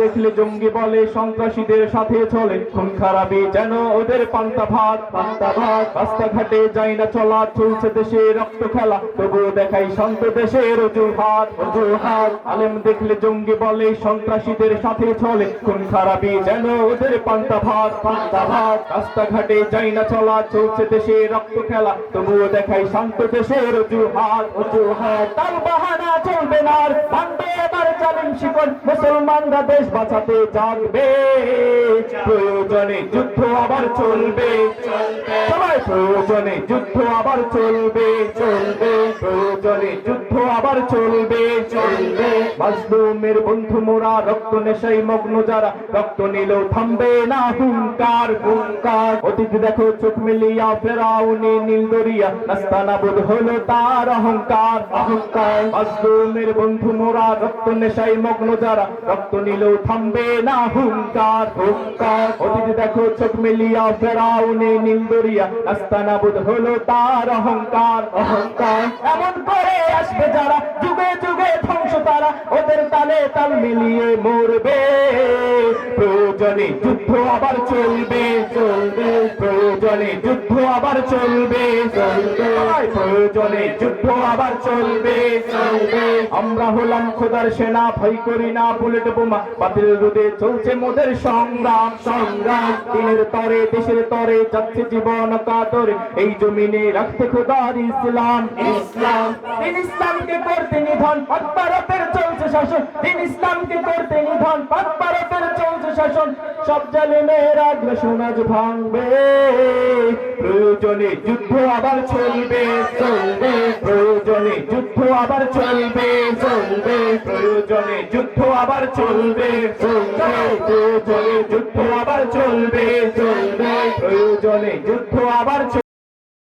দেখলে জঙ্গি বলে, সন্ত্রাসীদের সাথে চলে। খুন খারাপি যেন ওদের পান্তা ভাত পান্তা ভাত। রাস্তাঘাটে যাই না চলা, চলছে দেশে রক্ত খেলা। তবুও দেখাই শান্ত দেশের অজুহাত অজুহাত। আলেম দেখলে জঙ্গি বলে, সন্ত্রাসীদের সাথে চলে। খুন খারাপি যেন ওদের পান্তা ভাত পান্তা ভাত। রাস্তাঘাটে যাই না চলা, চলছে দেশে রক্ত খেলা। তবুও দেখাই শান্ত দেশের অজুহাত অজুহাত। তার বাহানা চলবে না আর মুসলমানরা দেশ বাঁচাতে জাগবে প্রয়োজনে যুদ্ধ আবার চলবে। সবাই প্রয়োজনে যুদ্ধ আবার চলবে চলবে প্রয়োজনে যুদ্ধ আবার চলবে চলবে। মাজলুমের বন্ধু মোরা, রক্ত নেশাই মগ্ন যারা, রক্ত নিলেও থামবে না হুঙ্কার হুঙ্কার। অতীত দেখো, চোখ মিলিয়া ফেরাউনি, নীল দরিয়া নাস্তানা বোধ হলো তার অহংকার। অহংকার। মাজলুমের বন্ধু মোরা, রক্ত নেশাই মগ্ন যারা, রক্ত নিলেও থামবে না হুঙ্কার হুঙ্কার। অতীত দেখো, চোখ মিলিয়া ফেরাউনি, নীল দরিয়া নাস্তানা বোধ হলো তার অহংকার। অহংকার। এমন করে আসবে যারা যুগে যুগে ধ্বংস তারা ওদের তালে তাল মিলিয়ে মরবে। প্রয়োজনে যুদ্ধ আবার চলবে। চলবে। প্রয়োজনে যুদ্ধ আবার চলবে। প্রয়োজনে যুদ্ধ আবার চলবে। আমরা হলাম খোদার সেনা ভয় করি না বুলেট বোমা। বাতিল রোদে চলছে মোদের সংগ্রাম। সংগ্রাম। দিনের তরে দেশের তরে যাচ্ছে জীবন কাতরে। এই জমিনে রাখতে খোদার ইসলাম। ইসলাম। দিন ইসলামকে করতে নিধন পাক ভারতের চলছে শাসন। দিন ইসলামকে করতে নিধন পাক ভারতের চলছে শাসন। সব জালিমের আগ্রাসন আজ ভাঙবে। প্রয়োজনে যুদ্ধ আবার চলবে চলবে, প্রয়োজনে যুদ্ধ আবার চলবে চলবে, প্রয়োজনে যুদ্ধ আবার চলবে চলবে, প্রয়োজনে যুদ্ধ আবার চলবে চলবে, প্রয়োজনে যুদ্ধ আবার